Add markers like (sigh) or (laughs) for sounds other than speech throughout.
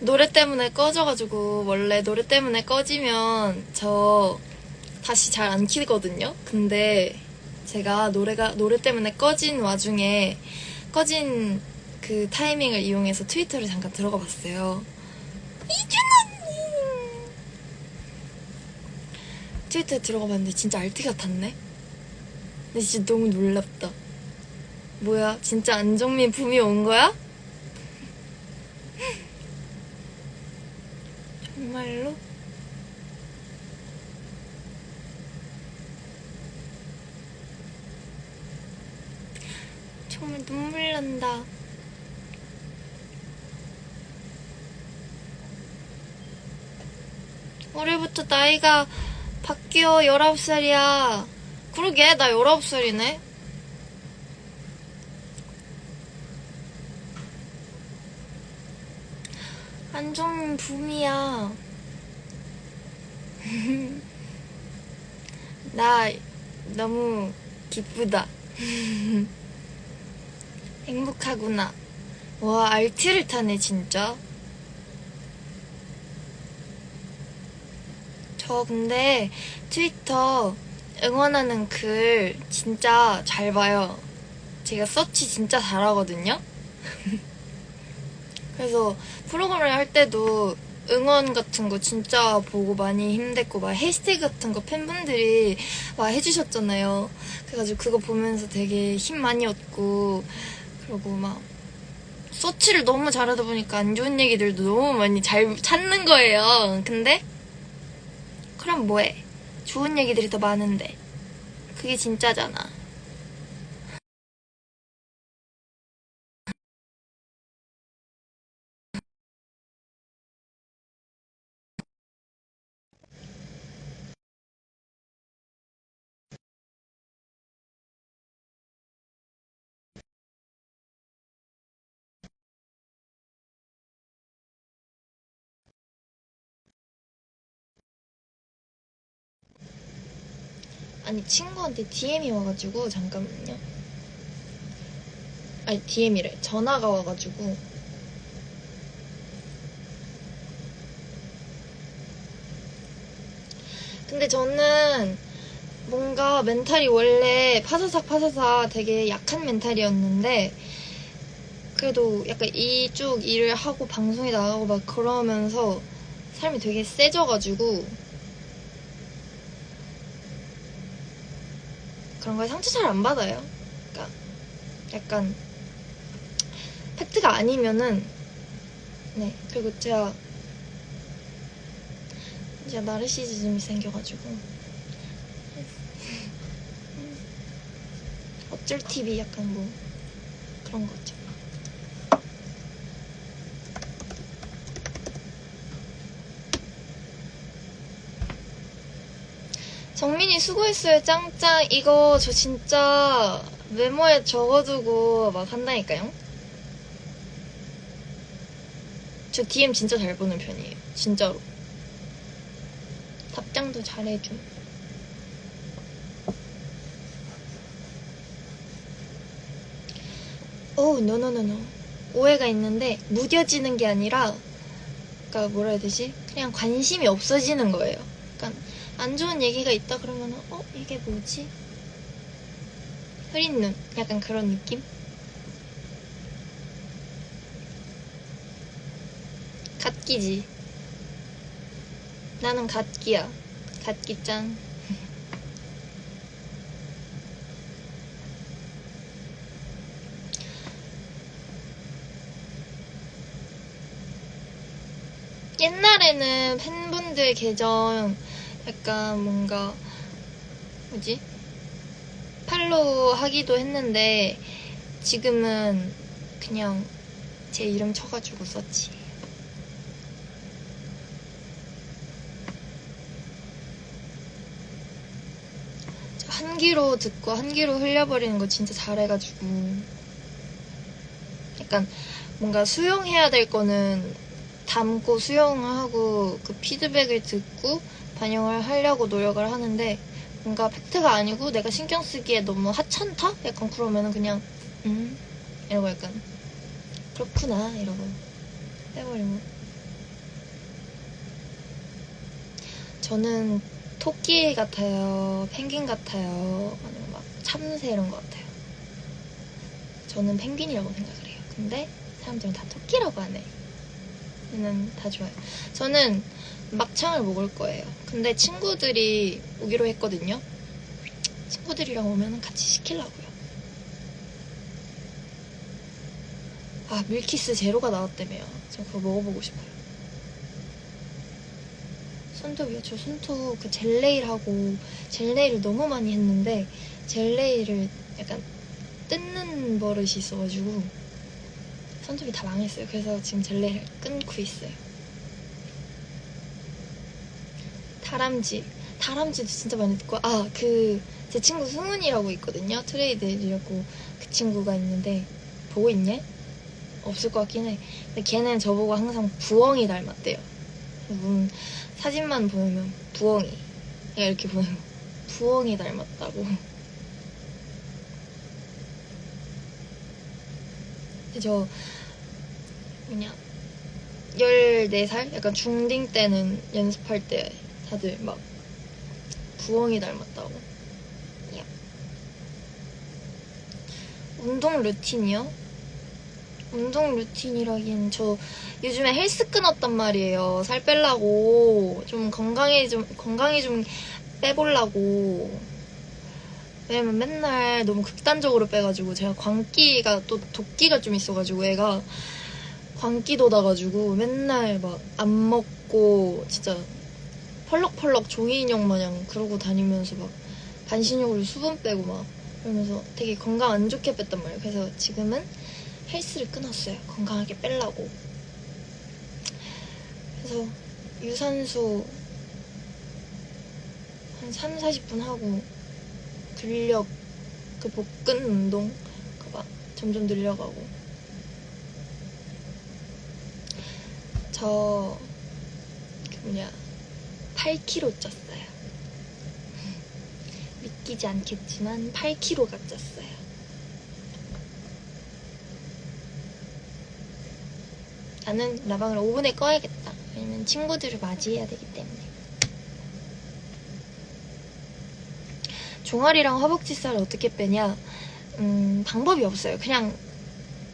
노래 때문에 꺼져가지고 원래 노래 때문에 꺼지면 저 다시 잘 안 키거든요. 근데 제가 노래가 노래 때문에 꺼진 와중에 꺼진 그 타이밍을 이용해서 트위터를 잠깐 들어가 봤어요. 이준호님 트위터에 들어가 봤는데 진짜 알티 같았네. 근데 진짜 너무 놀랍다. 뭐야, 진짜 안정민 붐이 온 거야? 정말로? 정말 눈물 난다. 올해부터 나이가 바뀌어 19살이야. 그러게, 나 19살이네. 안정민 붐이야. (laughs) 나 너무 기쁘다. (laughs) 행복하구나. 와, 알티를 타네, 진짜. 저 근데 트위터 응원하는 글 진짜 잘 봐요. 제가 서치 진짜 잘하거든요? (laughs) 그래서 프로그램 할 때도 응원 같은 거 진짜 보고 많이 힘냈고 막 해시태그 같은 거 팬분들이 막 해주셨잖아요. 그래가지고 그거 보면서 되게 힘 많이 얻고 그리고 막 서치를 너무 잘하다 보니까 안 좋은 얘기들도 너무 많이 잘 찾는 거예요. 근데 그럼 뭐해? 좋은 얘기들이 더 많은데 그게 진짜잖아. 아니 친구한테 DM이 와가지고 잠깐만요. 아니 DM이래 전화가 와가지고 근데 저는 뭔가 멘탈이 원래 파사삭 파사삭 되게 약한 멘탈이었는데 그래도 약간 이쪽 일을 하고 방송에 나가고 막 그러면서 삶이 되게 세져가지고 그런 거에 상처 잘 안 받아요. 그러니까 약간 팩트가 아니면은 네 그리고 제가 제가 나르시즘이 생겨가지고 (laughs) 어쩔 TV 약간 뭐 그런 거죠. 정민이 수고했어요. 짱짱. 이거 저 진짜 메모에 적어두고 막 한다니까요. 저 DM 진짜 잘 보는 편이에요. 진짜로. 답장도 잘해줌 오 노노노노 오해가 있는데 무뎌지는 게 아니라 그러니까 뭐라 해야 되지? 그냥 관심이 없어지는 거예요 안 좋은 얘기가 있다 그러면 어 이게 뭐지? 흐린 눈 약간 그런 느낌? 갓기지 나는 갓기야 갓기짱 (laughs) 옛날에는 팬분들 계정 약간 뭔가 뭐지 팔로우 하기도 했는데 지금은 그냥 제 이름 쳐가지고 썼지. 저한 귀로 듣고 한 귀로 흘려버리는 거 진짜 잘해가지고 약간 뭔가 수용해야 될 거는 담고 수용하고 그 피드백을 듣고 반영을 하려고 노력을 하는데 뭔가 팩트가 아니고 내가 신경 쓰기에 너무 하찮다? 약간 그러면은 그냥 음? 이러고 약간 그렇구나 이러고 빼버리고 저는 토끼 같아요 펭귄 같아요 아니면 막 참새 이런 것 같아요. 저는 펭귄이라고 생각을 해요. 근데 사람들은 다 토끼라고 하네. 저는 다 좋아요. 저는 막창을 먹을 거예요. 근데 친구들이 오기로 했거든요. 친구들이랑 오면 같이 시키려고요. 아, 밀키스 제로가 나왔다며요. 저 그거 먹어보고 싶어요. 손톱이요. 저 손톱 그 젤네일하고 젤네일을 너무 많이 했는데 젤네일을 약간 뜯는 버릇이 있어가지고 손톱이 다 망했어요. 그래서 지금 젤네일을 끊고 있어요. 다람쥐. 다람쥐도 진짜 많이 듣고 아 그 제 친구 승훈이라고 있거든요. 트레이드라고 그 친구가 있는데 보고 있냐? 없을 것 같긴 해. 근데 걔는 저보고 항상 부엉이 닮았대요. 음, 사진만 보면 부엉이 이렇게 보면 (laughs) 부엉이 닮았다고. 저 그냥 14살? 약간 중딩 때는 연습할 때 다들 막 부엉이 닮았다고. 야. 운동 루틴이요? 운동 루틴이라기엔 저 요즘에 헬스 끊었단 말이에요. 살 빼려고 좀 건강에 좀 건강에 좀 빼보려고. 왜냐면 맨날 너무 극단적으로 빼가지고 제가 광기가 또 도끼가 좀 있어가지고 애가 광기도 나가지고 맨날 막 안 먹고 진짜 펄럭펄럭 종이 인형 마냥 그러고 다니면서 막 반신욕으로 수분 빼고 막 그러면서 되게 건강 안 좋게 뺐단 말이에요. 그래서 지금은 헬스를 끊었어요. 건강하게 빼려고. 그래서 유산소 한 3, 40분 하고 근력 그 복근 운동 그거 막 점점 늘려가고 저 그 뭐냐 8kg 쪘어요. 믿기지 않겠지만 8kg가 쪘어요. 나는 라방을 5분에 꺼야겠다. 왜냐면 친구들을 맞이해야 되기 때문에. 종아리랑 허벅지 살을 어떻게 빼냐? 음, 방법이 없어요. 그냥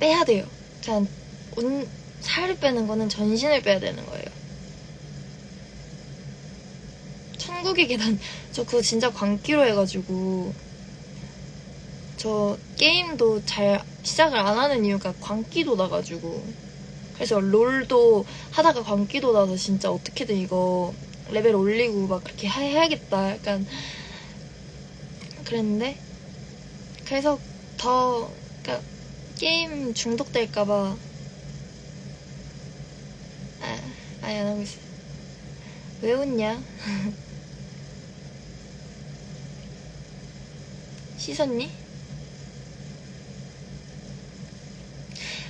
빼야 돼요. 그냥 운, 살을 빼는 거는 전신을 빼야 되는 거예요. 천국의 계단, 저 그거 진짜 광기로 해가지고, 저 게임도 잘 시작을 안 하는 이유가 광기도 나가지고, 그래서 롤도 하다가 광기도 나서 진짜 어떻게든 이거 레벨 올리고 막 그렇게 해- 해야겠다. 약간 그랬는데 그래서 더 그러니까 게임 중독될까봐 아, 아예 안 하고 있어. 왜 웃냐? (laughs) 씻었니?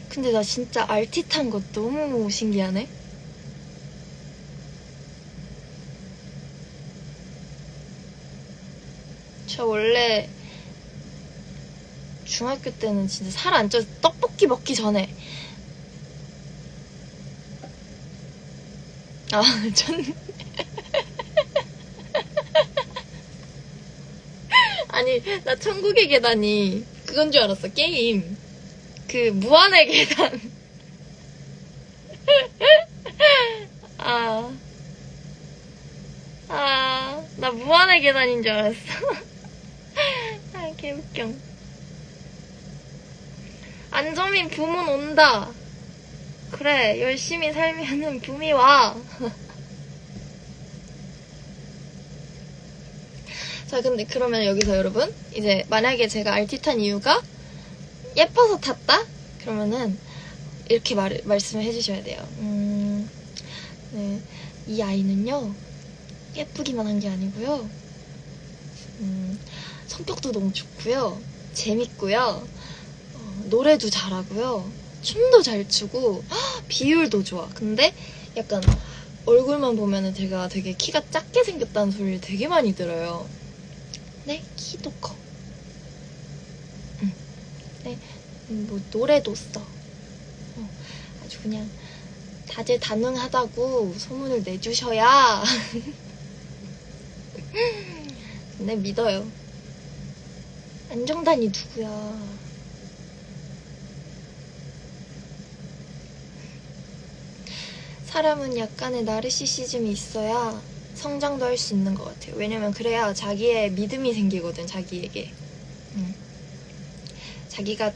근데 나 진짜 RT 탄거 너무 신기하네. 저 원래 중학교 때는 진짜 살 안 쪄서 떡볶이 먹기 전에 아, (laughs) 전 아니 (laughs) 나 천국의 계단이 그건 줄 알았어 게임 그 무한의 계단 (laughs) 아, 아, 나 무한의 계단인 줄 알았어. (laughs) 아, 개웃겨. 안정민 붐은 온다. 그래, 열심히 살면은 붐이 와. 자, 근데 그러면 여기서 여러분, 이제 만약에 제가 RT 탄 이유가 예뻐서 탔다? 그러면은 이렇게 말, 말씀을 해주셔야 돼요. 음, 네, 이 아이는요, 예쁘기만 한 게 아니고요, 음, 성격도 너무 좋고요, 재밌고요, 어, 노래도 잘하고요, 춤도 잘 추고, 헉, 비율도 좋아. 근데 약간 얼굴만 보면 은 제가 되게 키가 작게 생겼다는 소리를 되게 많이 들어요. 네, 키도 커. 응. 네, 음, 뭐 노래도 써. 어, 아주 그냥 다재다능하다고 소문을 내주셔야 (laughs) 네, 믿어요. 안정단이 누구야? 사람은 약간의 나르시시즘이 있어야 성장도 할 수 있는 것 같아요. 왜냐면 그래야 자기의 믿음이 생기거든, 자기에게. 음. 자기가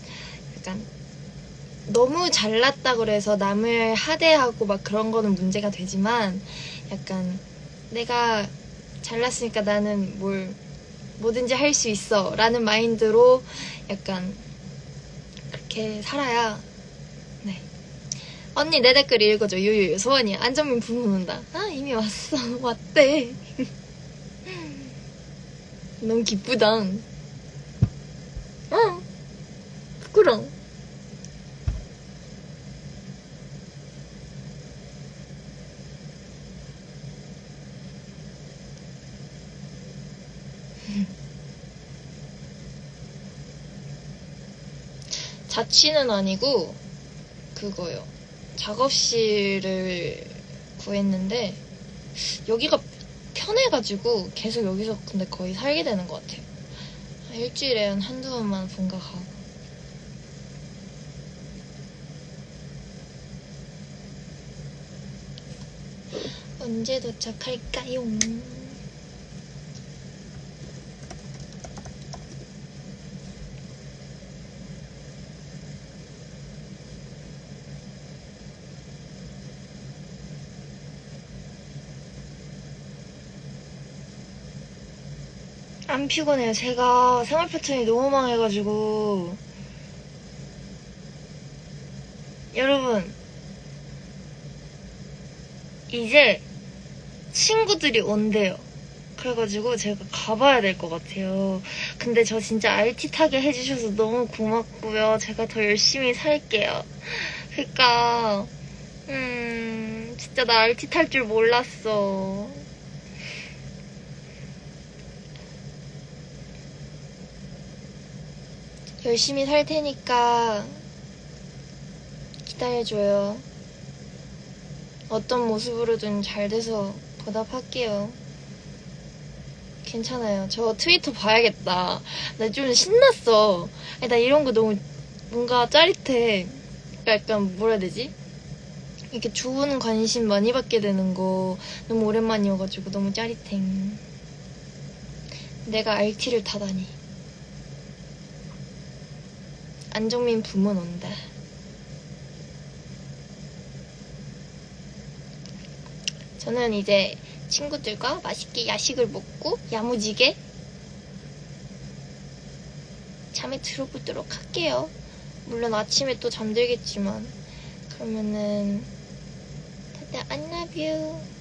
약간 너무 잘났다 그래서 남을 하대하고 막 그런 거는 문제가 되지만 약간 내가 잘났으니까 나는 뭘 뭐든지 할 수 있어 라는 마인드로 약간 그렇게 살아야 네 언니 내 댓글 읽어줘. 유유유. 소원이 안정민 부모 온다. 아 이미 왔어. (laughs) 왔대. (laughs) 너무 기쁘다. 어? 그럼 (laughs) 자취는 아니고 그거요. 작업실을 구했는데 여기가 편해가지고 계속 여기서 근데 거의 살게 되는 것 같아요. 한 일주일에 한 한두 번만 본가 가고. 언제 도착할까요? 안 피곤해요. 제가 생활 패턴이 너무 망해가지고. 여러분, 이제 친구들이 온대요. 그래가지고 제가 가봐야 될 것 같아요. 근데 저 진짜 알티타게 해주셔서 너무 고맙고요. 제가 더 열심히 살게요. 그니까, 음, 진짜 나 알티 탈 줄 몰랐어. 열심히 살 테니까 기다려줘요. 어떤 모습으로든 잘 돼서 보답할게요. 괜찮아요. 저 트위터 봐야겠다. 나 좀 신났어. 아니, 나 이런 거 너무 뭔가 짜릿해. 약간 뭐라 해야 되지? 이렇게 좋은 관심 많이 받게 되는 거 너무 오랜만이어가지고 너무 짜릿해. 내가 RT를 타다니. 안정민 부문 온다. 저는 이제 친구들과 맛있게 야식을 먹고 야무지게 잠에 들어보도록 할게요. 물론 아침에 또 잠들겠지만 그러면은 다들 you.